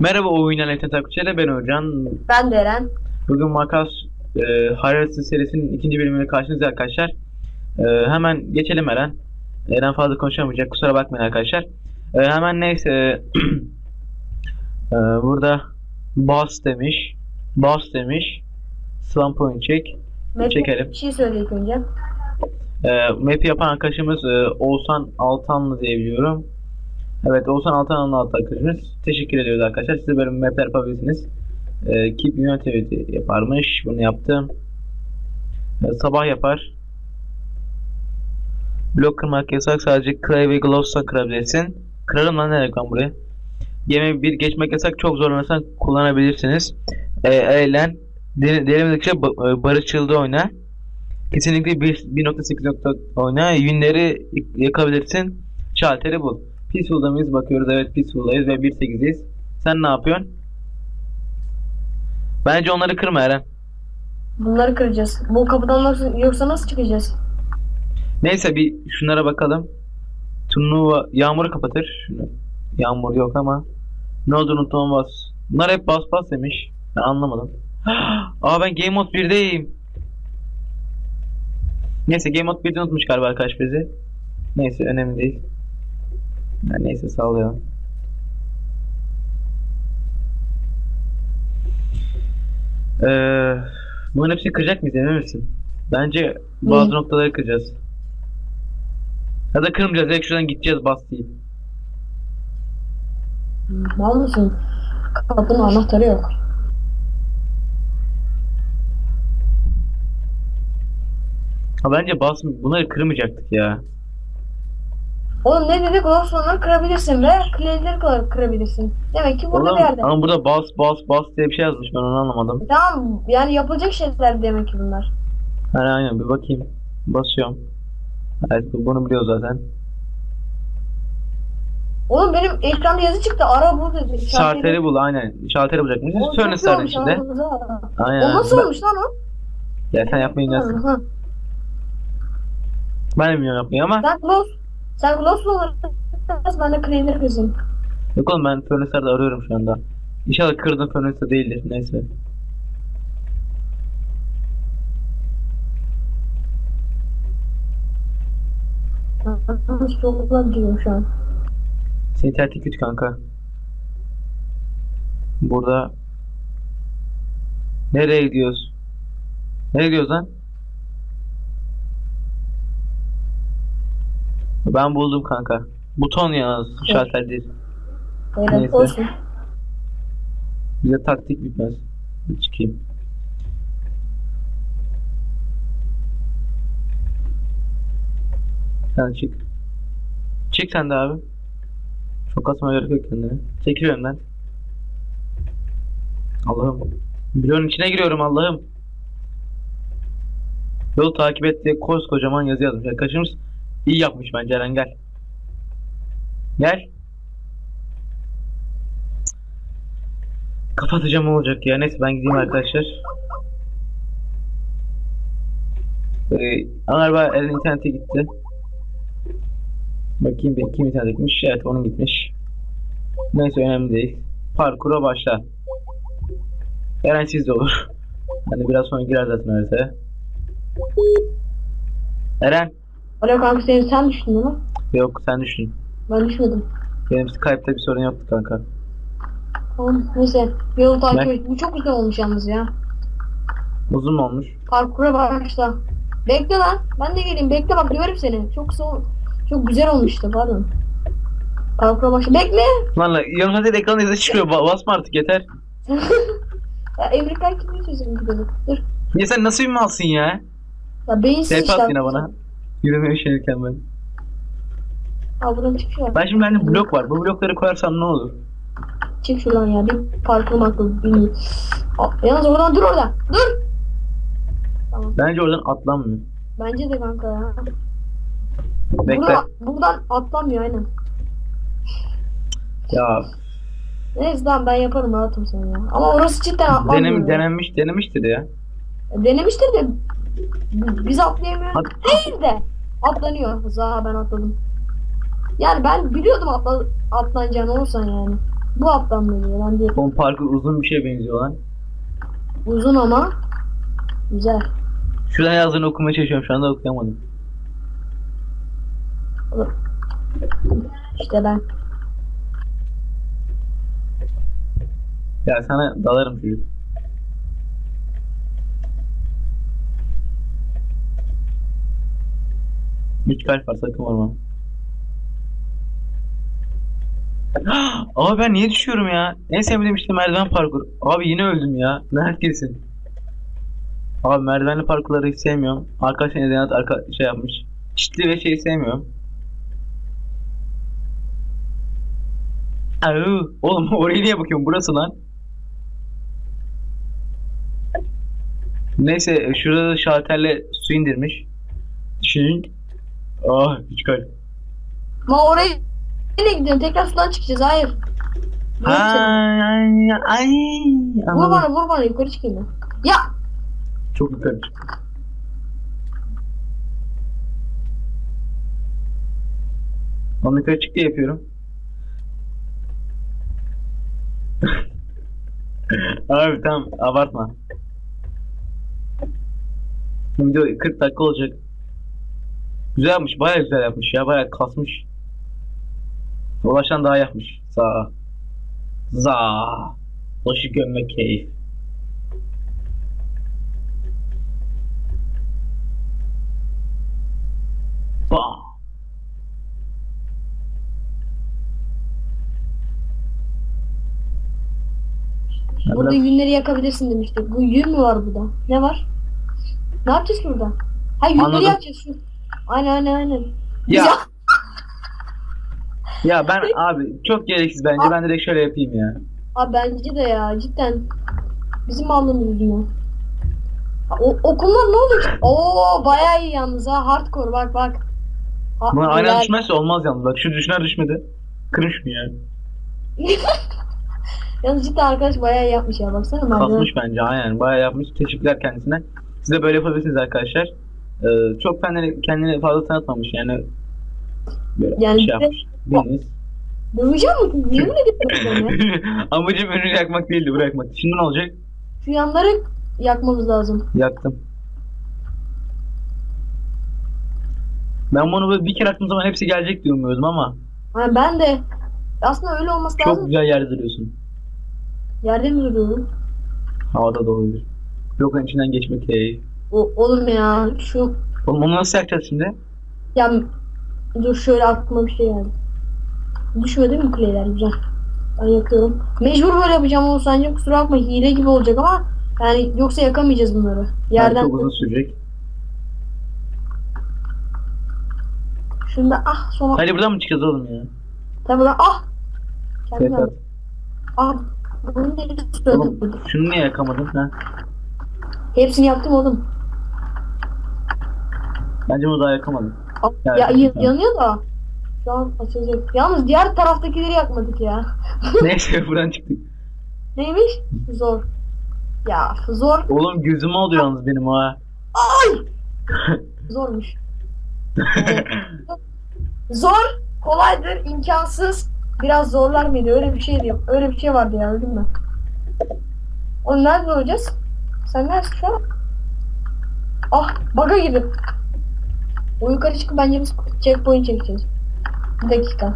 Merhaba oyun aleti takipçileri ben Özcan. Ben de Eren. Bugün Makas e, Hararesi serisinin ikinci bölümüyle karşınızda arkadaşlar. E, hemen geçelim Eren. Eren fazla konuşamayacak kusura bakmayın arkadaşlar. E, hemen neyse e, burada boss demiş. Boss demiş. Slam point çek. Map Çekelim. Bir şey söyle ilk önce. E, map yapan arkadaşımız e, Oğuzhan Altanlı diye biliyorum. Evet Oğuzhan Altanlı'nın altı arkadaşımız. Teşekkür ediyoruz arkadaşlar. Siz de böyle mapler yapabilirsiniz. E, Keep Unity yaparmış. Bunu yaptım. E, sabah yapar. Blok kırmak yasak. Sadece clay ve gloss'tan kırabilirsin. Kırarım lan nereye lan buraya. Gemi bir geçmek yasak. Çok zorlanırsan kullanabilirsiniz. E, eğlen. Deri- Derinlikçe ba- e, barışçılda oyna. Kesinlikle 1.8 nokta oyna. Yünleri yakabilirsin. Şalteri bul. Peaceful'da mıyız? Bakıyoruz. Evet Peaceful'dayız ve 1.8'deyiz. Sen ne yapıyorsun? Bence onları kırma Eren. Bunları kıracağız. Bu kapıdan nasıl, yoksa nasıl çıkacağız? Neyse bir şunlara bakalım. Turnuva yağmuru kapatır. Yağmur yok ama. Ne oldu unutmam bas. Bunlar hep bas bas demiş. Ben anlamadım. Aa ben Game Mode 1'deyim. Neyse Game Mode 1'de unutmuş galiba arkadaş bizi. Neyse önemli değil. Ya neyse sallayalım. Ee, bunların hepsini kıracak mıyız emin misin? Bence bazı Hı. noktaları kıracağız. Ya da kırmayacağız. Direkt şuradan gideceğiz bas deyip. Mal mısın? Kapının anahtarı yok. Ha bence bas bunları kırmayacaktık ya. Oğlum ne dedik? Glowstone'ları kırabilirsin ve kır- kırabilirsin. Demek ki burada Oğlum, bir yerde. ama burada bas bas bas diye bir şey yazmış ben onu anlamadım. Tamam yani yapılacak şeyler demek ki bunlar. Hani aynen bir bakayım. Basıyorum. Evet bu- bunu biliyor zaten. Oğlum benim ekranda yazı çıktı. Ara bul dedi. Şalteri bul aynen. Şalteri çok iyi Furnace'ların olmuş içinde. Aynen. O nasıl Ben- olmuş lan o? Ya sen yapmayı nasıl? Ben bilmiyorum yapmayı ama. Sen Glows, sen Glowstone'ları kır, ben de clay'leri kırayım. Yok oğlum ben Furnace'larda arıyorum şu anda. İnşallah kırdığım Furnace'da değildir. Neyse. Soğuklar gidiyor şu an. Senin internetin kötü kanka. Burada Nereye gidiyoruz? Nereye gidiyoruz lan? Ben buldum kanka. Buton yalnız şalter değil. Öyle Neyse. olsun. Bize taktik bitmez. Bir Çıkayım. Sen çık. Çık sen de abi. Çok kasma gerek yok kendine. Çekil önümden. Allah'ım. Bloğun içine giriyorum Allah'ım. Yolu takip et diye koskocaman yazı yazmış. Arkadaşımız iyi yapmış bence Eren gel. Gel. Kapatacağım olacak ya. Neyse ben gideyim arkadaşlar. Ee, galiba Eren internete gitti. Bakayım bir kim internete gitmiş. Evet onun gitmiş. Neyse önemli değil. Parkura başla. Eren sizde olur. Hani biraz sonra girer zaten haritaya. Eren. Alo kanka sen düştün değil mi? Yok sen düşün. Ben düşmedim. Benim Skype'ta bir sorun yoktu kanka. Tamam neyse. Yolu takip et. Bu çok güzel olmuş yalnız ya. Uzun mu olmuş? Parkura başla. Bekle lan. Ben de geleyim. Bekle bak döverim seni. Çok ol- Çok güzel olmuştu pardon. Parkura başla. Bekle. Lan lan yanımda değil ekran izle çıkıyor. Ba- basma artık yeter. Ya Emrikay kimin sözünü gidelim. Dur. Ya sen nasıl bir malsın ya? Ya beyinsiz Tep işte. yine bana. Yürümeye üşenirken ben. Ha buradan çık şuradan. Ben şimdi bende blok var. Bu blokları koyarsam ne olur? Çık şuradan ya. Bir parkur makul bilmiyorum. Aa, Yalnız oradan dur orada. Dur. Tamam. Bence oradan atlanmıyor. Bence de kanka ya. Bekle. Buradan, buradan atlamıyor aynen. Ya Neyse tamam ben yaparım rahatım sen ya. Ama orası cidden atlamıyor. denem, ya. denenmiş denemiştir ya. Denemiştir de biz atlayamıyoruz. Hadi. Değil de atlanıyor. Za ben atladım. Yani ben biliyordum atla, atlanacağını olsan yani. Bu alttan mı geliyor? Ben değil. Oğlum parkur uzun bir şeye benziyor lan. Uzun ama güzel. Şuradan yazdığını okumaya çalışıyorum şu anda okuyamadım. İşte ben. Ya sana dalarım çocuk. Üç kalp var sakın vurma. Abi ben niye düşüyorum ya? En sevmediğim işte merdiven parkur. Abi yine öldüm ya. Neredesin? Abi merdivenli parkurları hiç sevmiyorum. Arkadaşlar neden arka şey yapmış. Çitli ve şeyi sevmiyorum. Au, oğlum oraya niye bakıyorum? Burası lan. Neyse şurada da şalterle su indirmiş. Düşünün. Ah hiç kalp. Ma oraya nereye gidiyorsun? Tekrar sudan çıkacağız. Hayır. Seni. ay, ay. Vur bana vur bana yukarı çıkayım ben. Ya Çok yukarı çıktı. Onu yukarı çık diye yapıyorum. Abi tamam abartma. Video 40 dakika olacak. Güzel yapmış, baya güzel yapmış ya, baya kasmış. Ulaşan daha yapmış. Za. Za. Başı gömmek keyif. Bah. Burada yünleri yakabilirsin demiştik. Bu yün mü var burada? Ne var? Ne yapacağız burada? Ha yünleri Anladım. yakacağız şu. Aynen aynen aynen. Ya. Ya. Ya ben abi çok gereksiz bence. Ben direkt şöyle yapayım ya. Abi bence de ya cidden. Bizim yüzünden. Ha, O, okullar ne oluyor? Oo bayağı iyi yalnız ha. Hardcore bak bak. Ha, Buna aynen düşmezse olmaz yalnız. Bak şu düşner düşmedi. Kırmış mı yani? Yalnız cidden arkadaş bayağı yapmış ya. Baksana. Kasmış bence aynen. Bayağı yapmış. Teşekkürler kendisine. Siz de böyle yapabilirsiniz arkadaşlar. Ee, çok kendini, kendini fazla tanıtmamış yani. Böyle Yani şey yapmış. Döveceğim mi? Yemin ederim ya. Amacım önünü yakmak değildi bırakmak. Şimdi ne olacak? Şu yanları yakmamız lazım. Yaktım. Ben bunu böyle bir kere attığım zaman hepsi gelecek diye umuyordum ama Ha, ben de. Aslında öyle olması çok lazım. güzel yerde duruyorsun. Yerde mi duruyorum? Havada da olabilir. Blokların içinden geçmek keyif. O, oğlum ya şu Oğlum onu nasıl yakacağız şimdi? ya dur şöyle aklıma bir şey geldi. Düşmedi mi kuleyler güzel. Ben yakıyorum. Mecbur böyle yapacağım o sence kusura bakma hile gibi olacak ama yani yoksa yakamayacağız bunları. Yerden çok uzun sürecek. şunda ah sonra Hadi buradan mı çıkacağız oğlum ya? tabi lan ah kendim. Ah bunu ne Oğlum istedim. şunu niye yakamadın ha? Hepsini yaptım oğlum. Bence bunu daha yakamadın. Ah, Ya, ya, yanıyor da. Şu an açılacak. Yalnız diğer taraftakileri yakmadık ya. Neyse buradan çıktık. Neymiş? Zor. Ya zor. Oğlum gözüm oldu yalnız benim ha. Zormuş. Yani zor, kolaydır, imkansız. Biraz zorlar mıydı? Öyle bir şeydi. Öyle bir şey vardı ya öldüm ben. Oğlum nerede olacağız? Sen neredesin şu an? Ah baga girdim. O yukarı çıkıp bence biz checkpoint çekeceğiz. Bir dakika.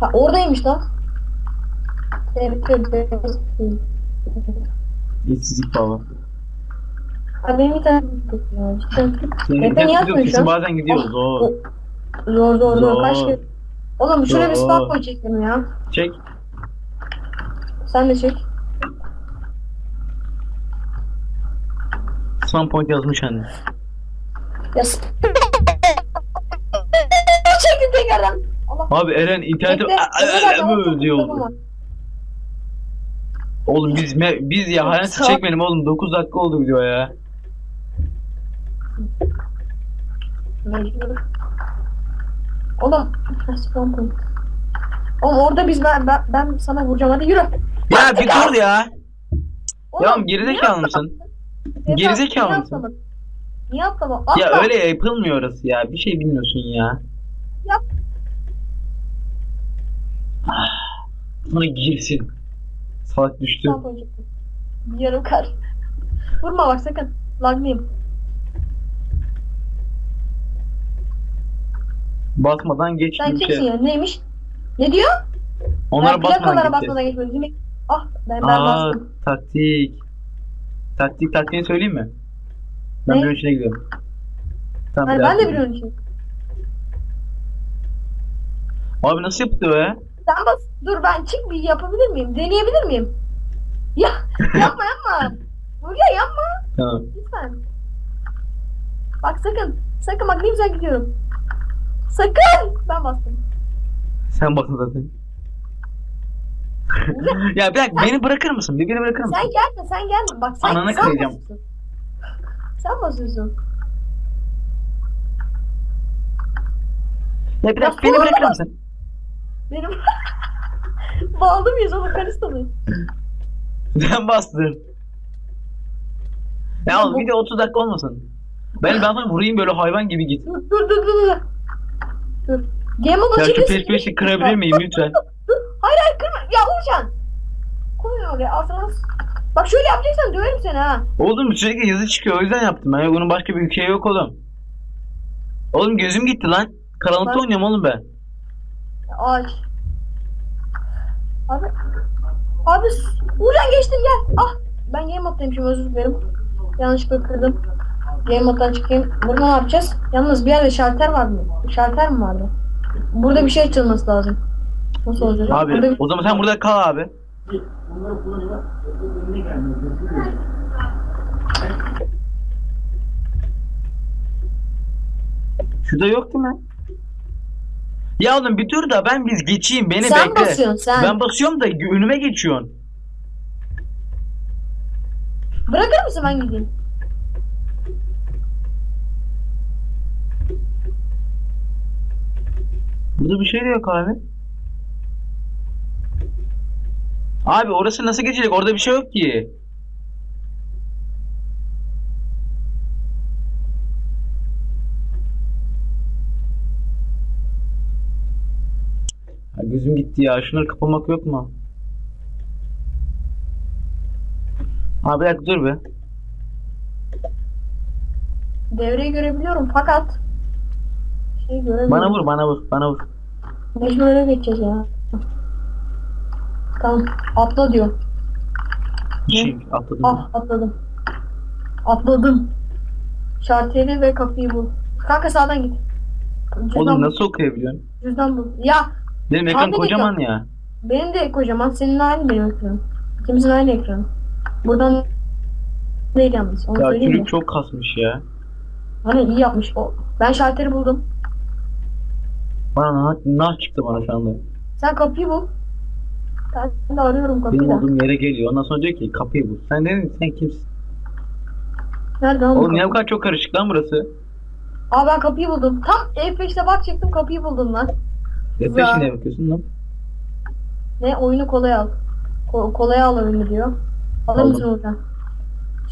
Ha oradaymış lan. Evet, evet. İşsizlik baba. Ha benim bir tane ya, cidden. Senin Efe niye yok, atmıyorsun? kesin bazen gidiyoruz o. O- Zor zor zor. Kaç Zor. kere. Oğlum şuraya bir point çekelim ya. Çek. Sen de çek. Spawn point yazmış anne. Ya tekrardan. Allah. Abi Eren interneti Bekle. Diyor. var. Oğlum biz me- biz ya hayatı çekmedim oğlum 9 dakika oldu video ya. Mecbur. Oğlum. ha, spawn point. Oğlum orada biz ben, ben, ben sana vuracağım hadi yürü. Ya bir dur ya. Oğlum, Ya gerizekalı mısın? gerizekalı niye mısın? atlamadın? Niye atlamadın? Ya öyle yapılmıyor orası ya. Bir şey bilmiyorsun ya. Yap. Sonra girsin. Salak düştü. Yapacaktım? Yarım kar. Vurma bak sakın. Laglıyım. Basmadan geç Sen kimsin ya? Neymiş? Ne diyor? Onlara ben plakalara basmadan basmadan. Değil mi? Ah ben, ben Aa bastım. taktik. Taktik taktiğini söyleyeyim mi? Ben Ne? bir içine gidiyorum. Tamam, Hani bir ben de söyleyeyim. biliyorum şimdi. Abi nasıl yapılıyor ya? Sen bas. Dur ben çık bir yapabilir miyim? Deneyebilir miyim? Ya yapma yapma. Buraya yapma. Tamam. Lütfen. Bak sakın. Sakın bak ne güzel gidiyorum. Sakın. Ben bastım. Sen basın zaten. ya bir dakika beni bırakır mısın? Bir beni bırakır mısın? Sen gelme sen gelme. Bak sen, Ananı sen kıracağım. basıyorsun. Sen basıyorsun. Ya bir dakika beni bırakır mısın? Benim bağlı mıyız oğlum Karistan'ı? Sen bastın. Ya Ya oğlum video 30 dakika olmasın. Ben ben sana vurayım böyle hayvan gibi git. Dur dur dur dur. dur. Game moda Ya şu peş kırabilir miyim lütfen? Hayır hayır kırma. Ya Uğurcan. Koy oraya altına. Bak şöyle yapacaksan döverim seni ha. Oğlum sürekli yazı çıkıyor o yüzden yaptım ben. Ya bunun başka bir şey yok oğlum. Oğlum gözüm gitti lan. Karanlıkta oynuyorum oğlum ben. Ay. Abi. Abi Uğurcan geçtim gel. Ah ben game moddaymışım özür dilerim. Yanlışlıkla kırdım. Game moddan çıkayım. Burada ne yapacağız? Yalnız bir yerde şalter var mı? Şalter mi vardı? Burada bir şey açılması lazım. Nasıl olacak? Abi Burada bir- o zaman sen burada kal abi. Şurada yok değil mi? Ya oğlum bir dur da ben biz geçeyim beni sen bekle. basıyorsun sen. Ben basıyorum da önüme geçiyorsun. Bırakır mısın ben gideyim? Burada bir şey de yok abi. Abi orası nasıl geçecek? Orada bir şey yok ki. Ha, gözüm gitti ya. Şunları kapamak yok mu? Abi bir dakika dur be. Devreyi görebiliyorum fakat şey göremiyorum. Bana vur, bana vur, bana vur. Mecbur öyle geçeceğiz ya. Tamam atla diyor. Şey, atladım. Ah atladım. Atladım. Şarteri ve kapıyı bul. Kanka sağdan git. Cüzdan, Oğlum nasıl okuyabiliyorsun? Cüzdan bul. Ya Benim ekran Tahmin kocaman ya. benim de kocaman senin aynı benim ekranım. İkimizin aynı ekranı. Buradan değil yalnız. Onu Ya mi? çocuk çok kasmış ya. Hani iyi yapmış. O. Ben şalteri buldum. Bana nah, çıktı bana şu anda. Sen kapıyı bul. Ben de arıyorum kapıyı Benim da. olduğum yere geliyor. Ondan sonra diyor ki kapıyı bul. Sen dedin sen kimsin? Nerede Oğlum kapı? niye bu kadar çok karışık lan burası? Aa ben kapıyı buldum. Tam F5'te bakacaktım kapıyı buldum lan. E Güzel. peşine bakıyorsun lan. Ne oyunu kolay al. Ko kolay al oyunu diyor. Alır Aldım. mısın oradan?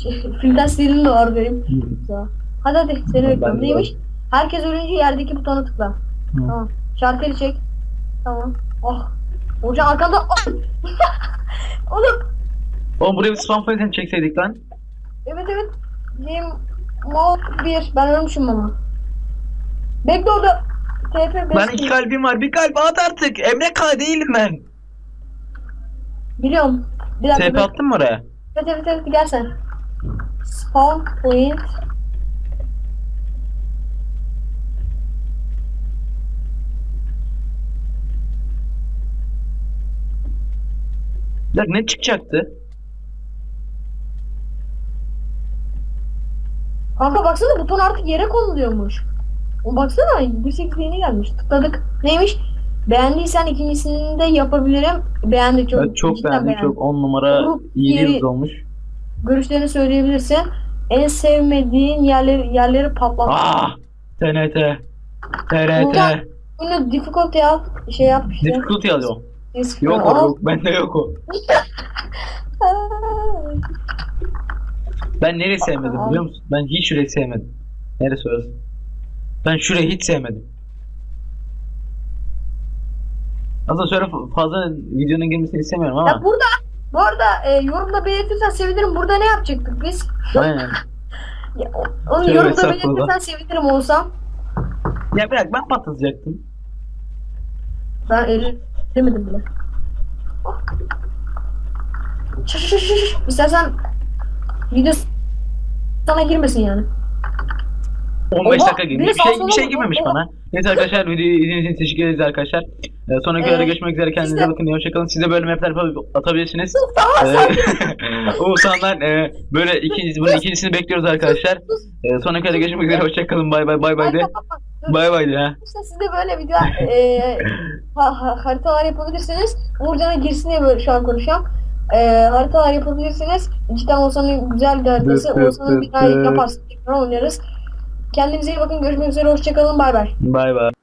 Şey, filmden stilin de var benim. Güzel. Hadi hadi seni bekliyorum. Neymiş? Herkes ölünce yerdeki butona tıkla. Hı. Tamam. Şarteli çek. Tamam. Oh. Hocam arkanda. Oh. Oğlum. Oğlum buraya bir spam file çekseydik lan. Evet evet. Game mode 1. Ben ölmüşüm ama. Bekle orada. TP 5. Ben iki kalbim var. Bir kalp at artık. Emre K değilim ben. Biliyorum. Bir dakika. TP attın mı oraya? Evet evet evet gel sen. Spawn point. Dakika ne çıkacaktı? Kanka baksana buton artık yere konuluyormuş. O baksana 108 yeni gelmiş. Tıkladık. Neymiş? Beğendiysen ikincisini de yapabilirim. Beğendik çok. Evet, çok beğendim. beğendim. Çok 10 numara Grup iyi yeri- olmuş. Görüşlerini söyleyebilirsin. En sevmediğin yerleri yerleri patlat. Ah! TNT. TRT. Burada- Bunu difficulty al. Şey yap işte. Difficulty alıyor. Difficulty Yok o yok. Bende yok o. Ben nereyi sevmedim biliyor musun? Ben hiç şurayı sevmedim. Neresi orası? Ben şurayı hiç sevmedim. Aslında şöyle fazla videonun girmesini istemiyorum ama. Ya burada bu arada e, yorumda belirtirsen sevinirim. Burada ne yapacaktık biz? Aynen. Ya, onu yorumda belirtirsen sevinirim olsam. Ya bırak ben patlatacaktım. Ben eli demedim bile. Oh. Şş, şş, şş. İstersen video sana girmesin yani. 15 Oha, dakika girmiş. biri Bir şey, bir şey girmemiş bana. Neyse arkadaşlar videoyu izlediğiniz için teşekkür ederiz arkadaşlar. Ee, sonraki Ee, videoda görüşmek üzere. Kendinize işte- bakın. Hoşçakalın. Siz de böyle mapler atabilirsiniz. Ee, Oğuzhan'dan e, böyle ikinci, bunun ikincisini bekliyoruz arkadaşlar. Ee, sonraki videoda görüşmek üzere. Hoşçakalın. Bay bay bay bay de. Bay bay de ha. İşte siz de böyle video e, ha, ha- haritalar yapabilirsiniz. Uğurcan'a girsin diye böyle şu an konuşuyorum. E, haritalar yapabilirsiniz. Cidden Oğuzhan'ın güzel bir haritası. Oğuzhan'ın bir dıt. yaparsın. Tekrar oynarız. Kendinize iyi bakın. Görüşmek üzere. Hoşçakalın. Bay bay. Bay bay.